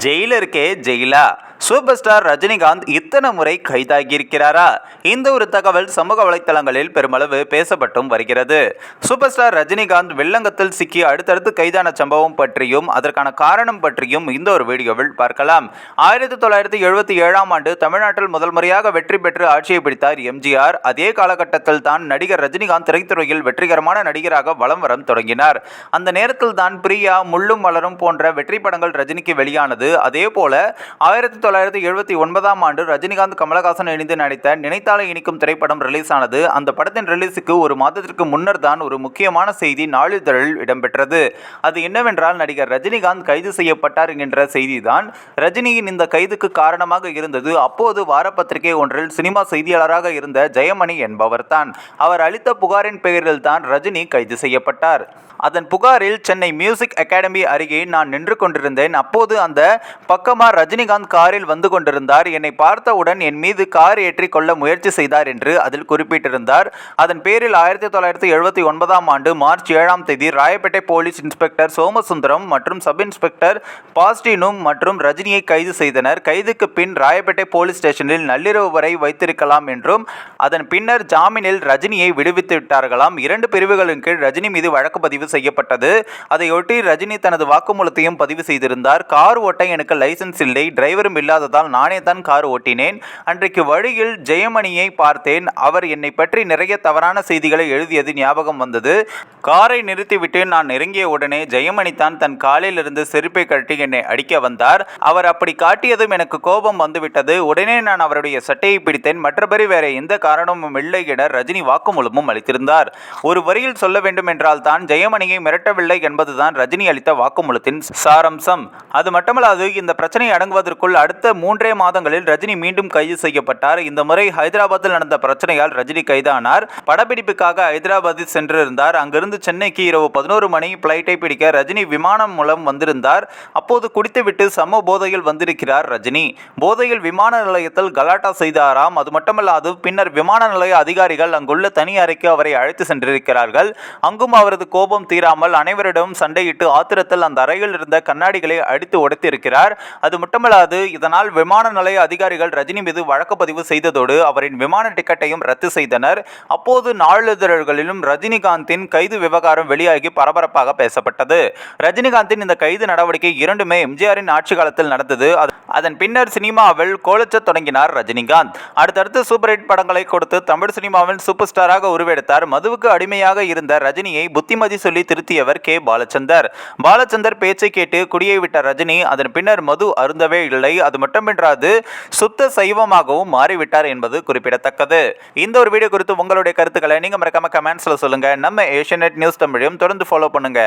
ज़िले जेला super star Rajinikanth இத்தனை முறை கைதாகியிருக்கிறாரா? இந்த ஒரு தகவல் சமூக வலைத்தளங்களில் பெருமளவு பேசப்பட்டும் வருகிறது. சூப்பர் ஸ்டார் ரஜினிகாந்த் வெள்ளங்கத்தில் சிக்கி அடுத்தடுத்து கைதான சம்பவம் பற்றியும் அதற்கான காரணம் பற்றியும் இந்த ஒரு வீடியோவில் பார்க்கலாம். ஆயிரத்தி தொள்ளாயிரத்தி எழுபத்தி ஏழாம் ஆண்டு தமிழ்நாட்டில் முதல் முறையாக வெற்றி பெற்று ஆட்சியை பிடித்தார் எம்ஜிஆர். அதே காலகட்டத்தில் தான் நடிகர் ரஜினிகாந்த் திரைத்துறையில் வெற்றிகரமான நடிகராக வலம் வரம் தொடங்கினார். அந்த நேரத்தில் தான் பிரியா முள்ளும் மலரும் போன்ற வெற்றி படங்கள் ரஜினிக்கு வெளியானது. அதே போல ஆயிரத்தி தொள்ளாயிரத்தி எழுபத்தி ஒன்பதாம் ஆண்டு ரஜினிகாந்த் கமலஹாசன் இணைந்து நடித்த நினைத்தாலே இனிக்கும் திரைப்படம் ரிலீஸ் ஆனது அந்த படத்தின் ரிலீஸுக்கு ஒரு மாதத்திற்கு முன்னர் தான் ஒரு முக்கியமான செய்தி நாளிதழில் இடம்பெற்றது. அது என்னவென்றால் நடிகர் ரஜினிகாந்த் கைது செய்யப்பட்டார் என்கின்ற செய்திதான். ரஜினியின் இந்த கைதுக்கு காரணமாக இருந்தது அப்போது வாரப்பத்திரிகை ஒன்றில் சினிமா செய்தியாளராக இருந்த ஜெயமணி என்பவர்தான். அவர் அளித்த புகாரின் பெயரில் தான் ரஜினி கைது செய்யப்பட்டார். அதன் புகாரில் சென்னை மியூசிக் அகாடமி அருகே நான் நின்று கொண்டிருந்தேன். அப்போது அந்த பக்கமா ரஜினிகாந்த் காரில் வந்து கொண்டிருந்தார். என்னை பார்த்தவுடன் என் மீது கார் ஏற்றி கொள்ள முயற்சி செய்தார் என்று அதில் குறிப்பிட்டிருந்தார். அதன் பேரில் ஆயிரத்தி தொள்ளாயிரத்தி எழுபத்தி ஒன்பதாம் ஆண்டு மார்ச் ஏழாம் தேதி ராயப்பேட்டை போலீஸ் இன்ஸ்பெக்டர் சோமசுந்தரம் மற்றும் சப் இன்ஸ்பெக்டர் பாஸ்டினும் மற்றும் ரஜினியை கைது செய்தனர். கைதுக்கு பின் ராயப்பேட்டை போலீஸ் ஸ்டேஷனில் நள்ளிரவு வரை வைத்திருக்கலாம் என்றும் அதன் பின்னர் ஜாமீனில் ரஜினியை விடுவித்து விட்டார்களாம். இரண்டு பிரிவுகளின் கீழ் ரஜினி மீது வழக்கு பதிவு செய்யப்பட்டது. அதையொட்டி ரஜினி தனது வாக்குமூலத்தையும் பதிவு செய்திருந்தார். கார் ஓட்ட எனக்கு லைசென்ஸ் இல்லை டிரைவரும் இல்லை இல்லாததால் நானே தான் கார் ஓட்டினேன். அன்றைக்கு வழியில் ஜெயமணியை பார்த்தேன். அவர் என்னை பற்றி நிறைய தவறான செய்திகளை எழுதியது ஞாபகம் வந்தது. காரை நிறுத்திவிட்டு நான் நெருங்கிய உடனே ஜெயமணி தான் தன் காலில் இருந்து செருப்பை கழட்டி என்னை அடிக்க வந்தார். அவர் அப்படி காட்டியதும் எனக்கு கோபம் வந்துவிட்டது. உடனே நான் அவருடைய சட்டையை பிடித்தேன். மற்றபடி வேற எந்த காரணமும் இல்லை என ரஜினி வாக்குமூலமும் அளித்திருந்தார். ஒரு வரியில் சொல்ல வேண்டும் என்றால் தான் ஜெயமணியை மிரட்டவில்லை என்பதுதான் ரஜினி அளித்த வாக்குமூலத்தின் சாரம்சம். அது மட்டுமல்லாது இந்த பிரச்சனை அடங்குவதற்குள் அடுத்த மூன்றே மாதங்களில் ரஜினி மீண்டும் கைது செய்யப்பட்டார். இந்த முறை ஹைதராபாத்தில் நடந்த பிரச்சனையால் ரஜினி கைதானார். படப்பிடிப்புக்காக ஹைதராபாத்தில் சென்றிருந்தார். அங்கிருந்து சென்னைக்கு இரவு பதினோரு மணி பிளைட்டை பிடிக்க ரஜினி விமானம் மூலம் வந்திருந்தார். அப்போது குடித்துவிட்டு சம போதையில் வந்திருக்கிறார் ரஜினி. போதையில் விமான நிலையத்தில் கலாட்டா செய்தாராம். அது மட்டுமல்லாது பின்னர் விமான நிலைய அதிகாரிகள் அங்குள்ள தனி அறைக்கு அவரை அழைத்து சென்றிருக்கிறார்கள். அங்கும் அவரது கோபம் தீராமல் அனைவரிடம் சண்டையிட்டு ஆத்திரத்தில் அந்த அறையில் இருந்த கண்ணாடிகளை அடித்து உடைத்திருக்கிறார். அது மட்டுமல்லாது இதனால் விமான நிலைய அதிகாரிகள் ரஜினி மீது வழக்கு பதிவு செய்ததோடு அவரின் விமான டிக்கெட்டையும் ரத்து செய்தனர். அப்போது நாளிதழ்களிலும் ரஜினிகாந்தின் கைது விவகாரம் வெளியாகி பரபரப்பாக பேசப்பட்டது. ரஜினிகாந்தின் இந்த கைது நடவடிக்கை இரண்டுமே எம்ஜிஆரின் ஆட்சி காலத்தில் நடந்தது. அதன் பின்னர் சினிமாவில் கோலச்சத் தொடங்கினார் ரஜினிகாந்த். அடுத்தடுத்து சூப்பர் ஹிட் படங்களை கொடுத்து தமிழ் சினிமாவின் சூப்பர் ஸ்டாராக உருவெடுத்தார். மதுவுக்கு அடிமையாக இருந்த ரஜினியை புத்திமதி சொல்லி திருத்தியவர் கே. பாலச்சந்தர். பாலச்சந்தர் பேச்சை கேட்டு குடியை விட்ட ரஜினி அதன் பின்னர் மது அருந்தவே இல்லை. அது மட்டுமின்றாது சுத்த சைவமாகவும் மாறிவிட்டார் என்பது குறிப்பிடத்தக்கது. இந்த ஒரு வீடியோ குறித்து உங்களுடைய கருத்துக்களை நீங்க மறக்காம கமெண்ட்ஸ்ல சொல்லுங்க. நம்ம ஏஷியநெட் நியூஸ் தமிழையும் தொடர்ந்து ஃபாலோ பண்ணுங்க.